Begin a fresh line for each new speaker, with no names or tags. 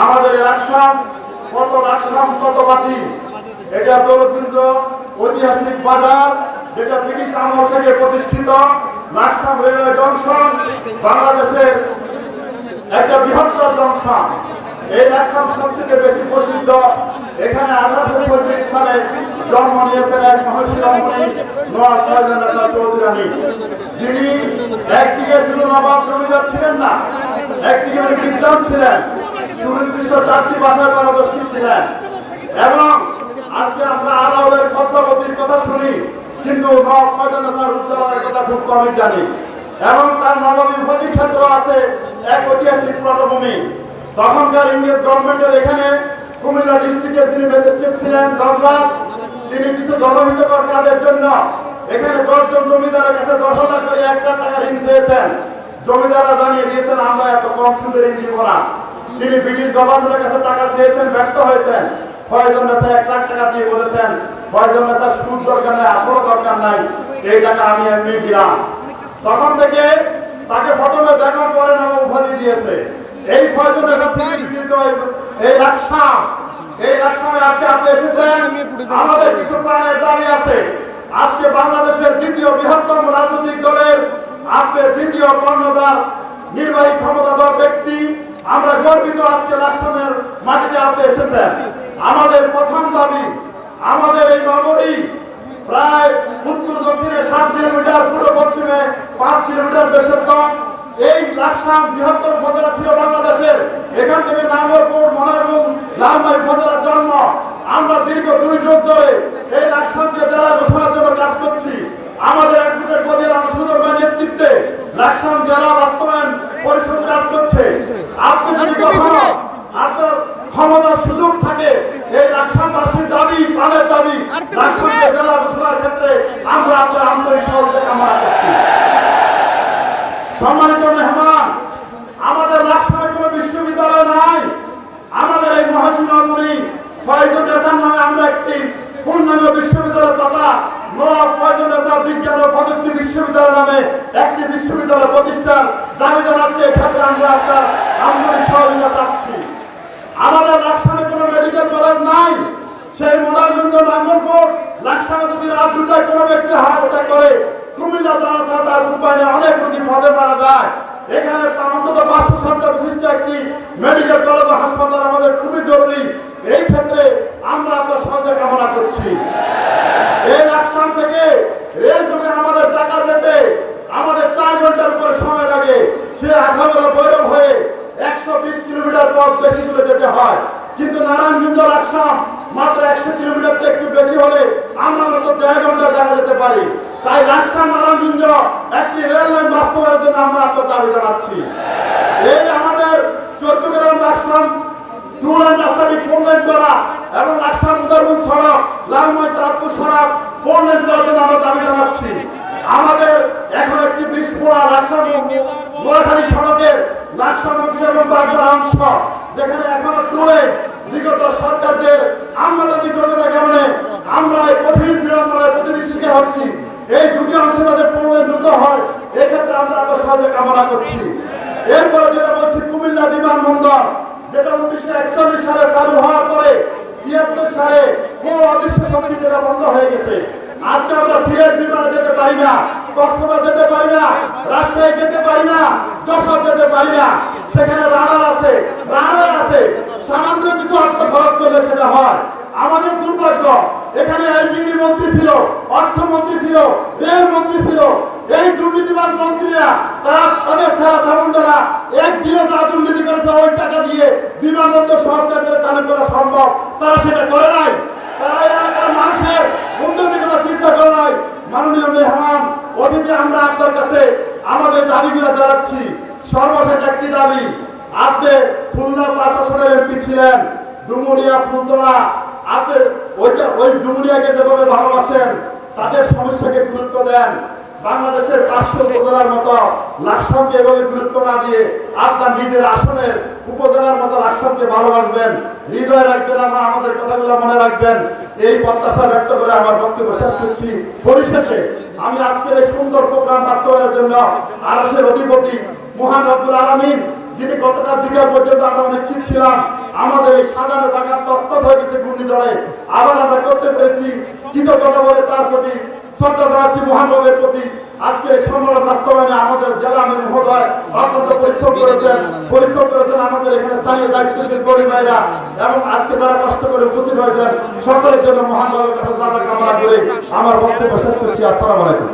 আমাদের রাজসাম কত রাজসাম কত বাতি এটা দৌলতবৃন্দ ঐতিহাসিক বাজার যেটা ব্রিটিশ আমল থেকে প্রতিষ্ঠিত লাকসাম রেলওয়ে জংশন, বাংলাদেশের একটা বৃহত্তর জংশন। এই লাকসাম সবচেয়ে বেশি প্রসিদ্ধ এখানে আঠারোশো পঁয়ত্রিশ সালে জন্ম নিয়েছেন এক মহর্ষি রমণী নোয়াজ ফয়জান্নাথা চৌধুরানী যিনি একদিকে শুধু নবাব জমিদার ছিলেন না, একদিকে উনি বিদ্যান ছিলেন। সুনির্দিষ্ট চারটি ভাষায় পারদর্শী ছিলেন। এবং আজকে আমরা আলাউলের পদ্মাবতীর কথা শুনি, কিন্তু নবাব উজ্জ্বলের কথা খুব কমই জানি। এবং তার নবাবী ক্ষেত্র আছে এক ঐতিহাসিক পটভূমি। তখনকার ইংরেজ গভর্নমেন্টের এখানে কুমিল্লা ডিস্ট্রিক্টের যিনি ম্যাজিস্ট্রেট ছিলেন দরবার তিনি কিছু জনহিতকর কাজের জন্য এখানে দশজন জমিদারের কাছে দশ হাজার করে একটা টাকা ঋণ চেয়েছেন। জমিদাররা জানিয়ে দিয়েছেন, আমরা এত কম সুদে ঋণ দিব না। তিনি ব্রিটিশ গভর্নমেন্টের কাছে টাকা চেয়েছেন, ব্যর্থ হয়েছেন। কয়জন নেতা এক লাখ টাকা দিয়ে বলেছেন কয়জন নেতা সুদ দরকার নাই, আসলও দরকার নাই, এই টাকা আমি এমনি দিলাম। তখন থেকে তাকে প্রথমে বেগম পরে নামে উপাধি দিয়েছে। এই প্রয়োজনের কাছ থেকে এই- লাকসাম এই লাকসামে আজকে আপনি এসেছেন, আমাদের কিছু প্রাণের দাবি আছে। আজকে বাংলাদেশের দ্বিতীয় বৃহত্তম রাজনৈতিক দলের, আজকে দ্বিতীয় কর্ণধার, নির্বাহী ক্ষমতাধর ব্যক্তি আমরা গর্বিত আজকে লাকসামের মাটিতে আপনি এসেছেন। আমাদের প্রথম দাবি, আমাদের এই নগরী প্রায় উত্তর দক্ষিণে সাত কিলোমিটার, পূর্ব পশ্চিমে পাঁচ কিলোমিটার বেশিরতম এই লাকসাম বৃহত্তর উপজেলা ছিল বাংলাদেশের। এখান থেকে নাগরপুর মনারপুর লালমাই উপজেলার জন্ম। আমরা দীর্ঘ দুই যুগ ধরে এই লাকসামকে জেলা ঘোষণার জন্য কাজ করছি। আমাদের অ্যাডভোকেট বদির সুন্দরবান নেতৃত্বে লাকসাম জেলা বাস্তবায়ন পরিষদ কাজ করছে আপনি যদি কখনো আপনার ক্ষমতার সুযোগ থাকে এই লাকসামবাসীর দাবি প্রাণের দাবি লাকসামকে জেলা ঘোষণার ক্ষেত্রে আমরা আপনার আন্তরিক সহযোগিতা কামনা করছি সম্মানিত মেহমান আমাদের লাকসামে কোনো বিশ্ববিদ্যালয় নাই। আমাদের এই নামে আমরা একটি পূর্ণাঙ্গ বিশ্ববিদ্যালয় তথা হাসান বিজ্ঞান ও প্রযুক্তি বিশ্ববিদ্যালয় একটি বিশ্ববিদ্যালয় প্রতিষ্ঠার আমরা সহযোগিতা পাচ্ছি। আমাদের লাকসামে কোনো মেডিকেল কলেজ নাই। সেই মোনারগঞ্জ নাঙ্গলপুর লাকসামে রাত দুটায় কোনো ব্যক্তি হার্ট করে, কুমিল্লা জনতা তার উপায়ে অনেক রোগী পদে মারা যায়। এখানে পাঁচশো শয্যা বিশিষ্ট একটি মেডিকেল কলেজ হাসপাতাল আমাদের খুবই জরুরি। এই ক্ষেত্রে আমরা আপনার সহযোগিতা কামনা করছি। এই লাকসাম থেকে রেল যোগে আমাদের টাকা যেতে আমাদের চার ঘণ্টার উপরে সময় লাগে। সে আখামেরা বৈরব হয়ে একশো বিশ কিলোমিটার পথ বেশি দূরে যেতে হয়। কিন্তু নারায়ণগঞ্জ লাকসাম মাত্র একশো কিলোমিটার থেকে একটু বেশি হলে আমরা মাত্র দেড় ঘণ্টা জানা যেতে পারি। তাই লাকসাম নারায়ণগঞ্জ একটি রেল লাইন বাস্তবায়নের জন্য আমরা আপনার দাবি জানাচ্ছি। এই আমাদের চৌদ্দগ্রাম লাকসাম টুলেন রাস্তাটি ফোর লেন করা এবং আসাম উদারবন সড়ক লালমাই চাঁদপুর সড়ক, ফোর করার জন্য আমরা দাবি জানাচ্ছি। আমাদের এখন একটি বিস্ফোরা লাকসাম গোলাখালী সড়কের লাকসাম অংশ অংশ, যেখানে এখনও টুলে বিগত সরকারদের আমরা এই কঠিন বিড়ম্বনায় প্রতিদিন শিকার হচ্ছি। এই দুটি অংশ তাদের পূর্ণে দ্রুত হয়, এক্ষেত্রে আমরা আপনার সাহায্য কামনা করছি। এরপরে যেটা বলছি, কুমিল্লা বিমানবন্দর যেটা উনিশশো একচল্লিশ সালে চালু হওয়ার পরে তিয়াত্তর সালে কোন অদৃশ্য শক্তি যেটা বন্ধ হয়ে গেছে। আজকে আমরা সিলেট বিমানে যেতে পারি না, কক্সবাজার যেতে পারি না, রাজশাহী যেতে পারি না, যশোর যেতে পারি না। সেখানে রানার আছে রানার আছে। সামান্য কিছু অর্থ খরচ করলে সেটা হয়। আমাদের দুর্ভাগ্য, এখানে আইনজীবী মন্ত্রী ছিল, অর্থমন্ত্রী ছিল, রেল মন্ত্রী ছিল এই দুর্নীতিবাদ মন্ত্রীরা, তারা তাদের খেলা সামন্তরা এক দিনে তারা দুর্নীতি করেছে ওই টাকা দিয়ে বিমানবন্দর সংস্কার করে চালু করা সম্ভব। তারা সেটা করে নাই। তারা এলাকার মানুষের উন্নতির কথা চিন্তা করে নাই। মাননীয় মেহমান, অতীতে আমরা আপনার কাছে আমাদের দাবিগুলো জানাচ্ছি। সর্বশেষ একটি দাবি আপনি খুলনা পাঁচ এমপি ছিলেন ডুমুরিয়া ফুলতলা। আপনি ওইটা ওই ডুমুরিয়াকে যেভাবে ভালোবাসেন, তাদের সমস্যাকে গুরুত্ব দেন। বাংলাদেশের পাঁচশো উপজেলার মতো লাকসামকে এভাবে গুরুত্ব না দিয়ে আপনার নিজের আসনের উপজেলার মতো লাকসামকে ভালোবাসবেন। হৃদয় রাখবেন আমার, আমাদের কথাগুলো মনে রাখবেন। এই প্রত্যাশা ব্যক্ত করে আমার বক্তব্য শেষ করছি। পরিশেষে আমি আজকের এই সুন্দর প্রোগ্রাম বাস্তবায়নের জন্য আরসের অধিপতি মহান রব্বুল আলমিন, যিনি গতকাল বিকাল পর্যন্ত আমরা অনেক ছিলাম, আমাদের এই সাজানো বাগান তস্তত হয়ে গেছে ঘূর্ণিঝড়ে। আবার আমরা করতে পেরেছি। কৃতজ্ঞতা বলে তার প্রতি মহানবের প্রতি। সম্মেলন বাস্তবায়নে আমাদের জেলা মহোদয় অত্যন্ত পরিশ্রম করেছেন। পরিশ্রম করেছেন আমাদের এখানে স্থানীয় দায়িত্বশীল এবং আজকে তারা কষ্ট করে উপস্থিত হয়েছেন, সকলের জন্য মহানবের কাছে কামনা করে আমার বক্তব্য শেষ করছি। আসসালাম আলাইকুম।